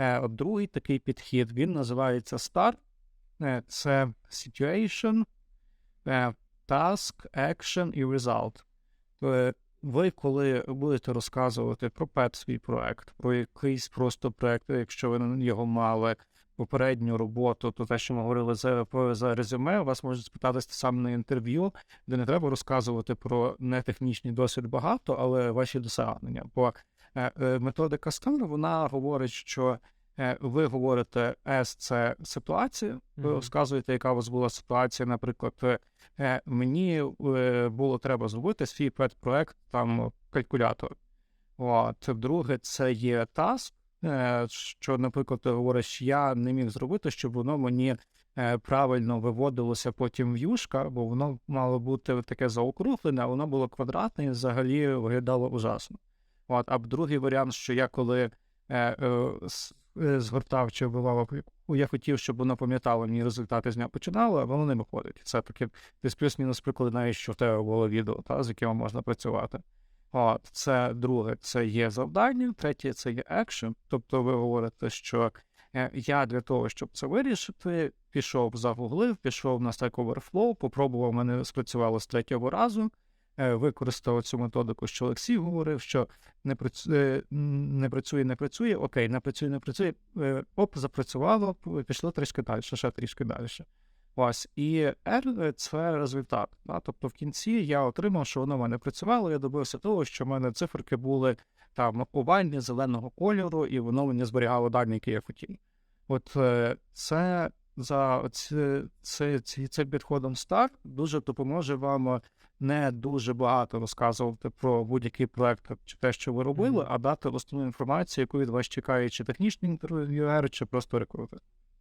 Е, другий такий підхід він називається STAR. Е, це Situation, е, Task, Action і Result. Ви, коли будете розказувати про пет свій проект, про якийсь просто проект, якщо ви його мали попередню роботу, то те, що ми говорили за, за резюме, вас можуть спитати саме на інтерв'ю, де не треба розказувати про нетехнічний досвід багато, але ваші досягнення. Бо методика STAR, вона говорить, що е, ви говорите S – це ситуація, ви розказуєте, яка у вас була ситуація, наприклад, е, е, мені е, було треба зробити свій пет-проект, там калькулятор. От. Друге, це є таск, е, що, наприклад, ти говориш, я не міг зробити, щоб воно мені е, правильно виводилося потім в юшка, бо воно мало бути таке заокруглене, а воно було квадратне і взагалі виглядало ужасно. От. А другий варіант, що я коли е, е, е, згортав чи вбивав, я хотів, щоб воно пам'ятало мені результати з дня починало, а воно не виходить. Це таке десь плюс-мінус приклад, навіть що в тебе було відео, та, з яким можна працювати. От, це друге, це є завдання, третє це є екшен. Тобто ви говорите, що е, я для того, щоб це вирішити, пішов загуглив, пішов на Stack Overflow, попробував, мене спрацювало з третього разу. Е, Використав цю методику, що Олексій говорив, що не працює, не працює, не працює, окей, не працює, не працює. е, Оп, запрацювало, пішло трішки далі, ще трішки далі. Ось, і R – це результат. Да? Тобто в кінці я отримав, що воно в мене працювало, я добився того, що в мене циферки були там овальні, зеленого кольору, і воно мені зберігало дані, які я хотів. От е, це за ці, це, цим підходом старт дуже допоможе вам не дуже багато розказувати про будь-який проект чи те, що ви робили, Мгм. а дати основну інформацію, яку від вас чекає чи технічний інтерв'юер, чи просто рекрутер.